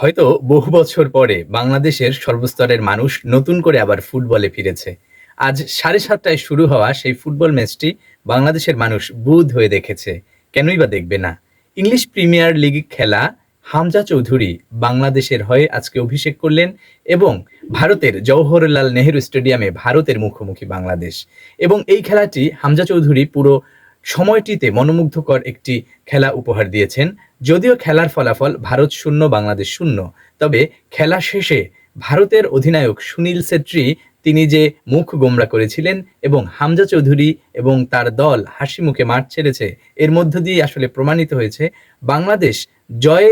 হয়তো বহু বছর পরে বাংলাদেশের সর্বস্তরের মানুষ নতুন করে আবার ফুটবলে ফিরেছে। আজ সাড়ে সাতটায় শুরু হওয়া সেই ফুটবল ম্যাচটি বাংলাদেশের মানুষ বুধ হয়ে দেখেছে। কেনই বা দেখবে না? ইংলিশ প্রিমিয়ার লিগ খেলা হামজা চৌধুরী বাংলাদেশের হয়ে আজকে অভিষেক করলেন এবং ভারতের জওহরলাল নেহেরু স্টেডিয়ামে ভারতের মুখোমুখি বাংলাদেশ। এবং এই খেলাটি হামজা চৌধুরী পুরো সময়টিতে মনোমুগ্ধকর একটি খেলা উপহার দিয়েছেন। যদিও খেলার ফলাফল ভারত শূন্য, বাংলাদেশ শূন্য। তবে খেলা শেষে ভারতের অধিনায়ক সুনীল ছেত্রী তিনি যে মুখ গোমরা করেছিলেন এবং হামজা চৌধুরী এবং তার দল হাসি মুখে মাঠ ছেড়েছে, এর মধ্য দিয়ে আসলে প্রমাণিত হয়েছে, বাংলাদেশ জয়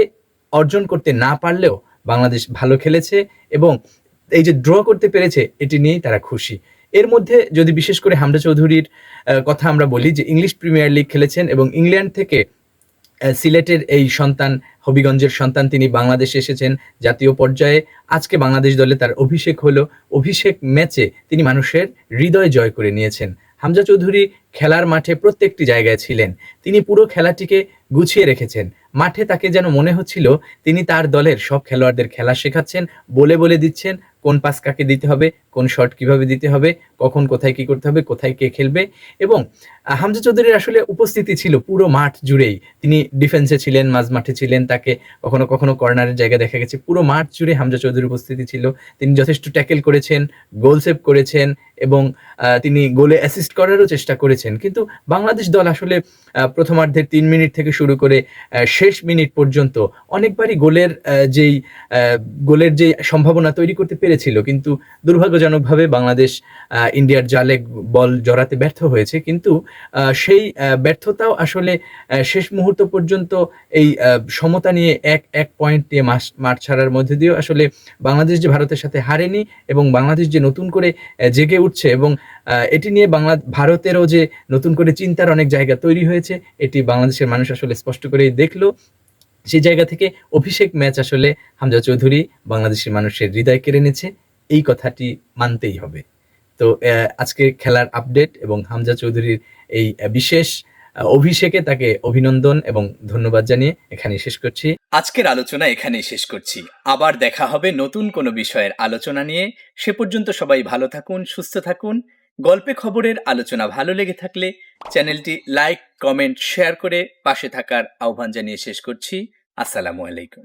অর্জন করতে না পারলেও বাংলাদেশ ভালো খেলেছে এবং এই যে ড্র করতে পেরেছে, এটি নিয়েই তারা খুশি। এর মধ্যে যদি বিশেষ করে হামজা চৌধুরীর কথা আমরা বলি যে ইংলিশ প্রিমিয়ার লিগ খেলেছেন এবং ইংল্যান্ড থেকে সিলেটের এই সন্তান, হবিগঞ্জের সন্তান তিনি বাংলাদেশে এসেছেন জাতীয় পর্যায়ে। আজকে বাংলাদেশ দলে তার অভিষেক হলো। অভিষেক ম্যাচে তিনি মানুষের হৃদয় জয় করে নিয়েছেন। হামজা চৌধুরী খেলার মাঠে প্রত্যেকটি জায়গায় ছিলেন। তিনি পুরো খেলাটিকে গুছিয়ে রেখেছেন। মাঠে তাকে যেন মনে হচ্ছিল, তিনি তার দলের সব খেলোয়াড়দের খেলা শেখাচ্ছেন, বলে বলে দিচ্ছেন, কোন পাস কাকে দিতে হবে কোন শট কীভাবে দিতে হবে, কখন কোথায় কি করতে হবে, কোথায় কে খেলবে এবং হামজা চৌধুরীর আসলে উপস্থিতি ছিল পুরো মাঠ জুড়েই। তিনি ডিফেন্সে ছিলেন, মাঝ মাঠে ছিলেন, তাকে কখনো কখনো কর্নারের জায়গা দেখা গেছে। পুরো মাঠ জুড়ে হামজা চৌধুরীর উপস্থিতি ছিল। তিনি যথেষ্ট ট্যাকেল করেছেন গোল সেভ করেছেন এবং তিনি গোলে অ্যাসিস্ট করারও চেষ্টা করেছেন। কিন্তু বাংলাদেশ দল আসলে প্রথমার্ধের তিন মিনিট থেকে শুরু করে শেষ মিনিট পর্যন্ত অনেকবারই গোলের যেই গোলের যে সম্ভাবনা তৈরি করতে পেরেছিল, কিন্তু দুর্ভাগ্যজনকভাবে বাংলাদেশ ইন্ডিয়ার জালে বল জড়াতে ব্যর্থ হয়েছে। কিন্তু সেই ব্যর্থতাও আসলে শেষ মুহূর্ত পর্যন্ত এই সমতা নিয়ে এক এক পয়েন্ট নিয়ে মাঠ ছাড়ার মধ্যে দিয়েও আসলে বাংলাদেশ যে ভারতের সাথে হারেনি এবং বাংলাদেশ যে নতুন করে জেগে উঠছে এবং এটি নিয়ে বাংলা, ভারতেরও যে নতুন করে চিন্তার অনেক জায়গা তৈরি হয়েছে, এটি বাংলাদেশের মানুষ আসলে স্পষ্ট করেই দেখল। সেই জায়গা থেকে অভিষেক ম্যাচ আসলে হামজা চৌধুরী বাংলাদেশের মানুষের হৃদয় কেড়ে নিয়েছে এই কথাটি মানতেই হবে। তো আজকে খেলার আপডেট এবং হামজা চৌধুরীর এই বিশেষ অভিষেকে তাকে অভিনন্দন এবং ধন্যবাদ জানিয়ে এখানে শেষ করছি। আজকের আলোচনা এখানেই শেষ করছি। আবার দেখা হবে নতুন কোনো বিষয়ের আলোচনা নিয়ে। সে পর্যন্ত সবাই ভালো থাকুন, সুস্থ থাকুন। গল্পে খবরের আলোচনা ভালো লেগে থাকলে চ্যানেলটি লাইক, কমেন্ট, শেয়ার করে পাশে থাকার আহ্বান জানিয়ে শেষ করছি। আসসালামু আলাইকুম।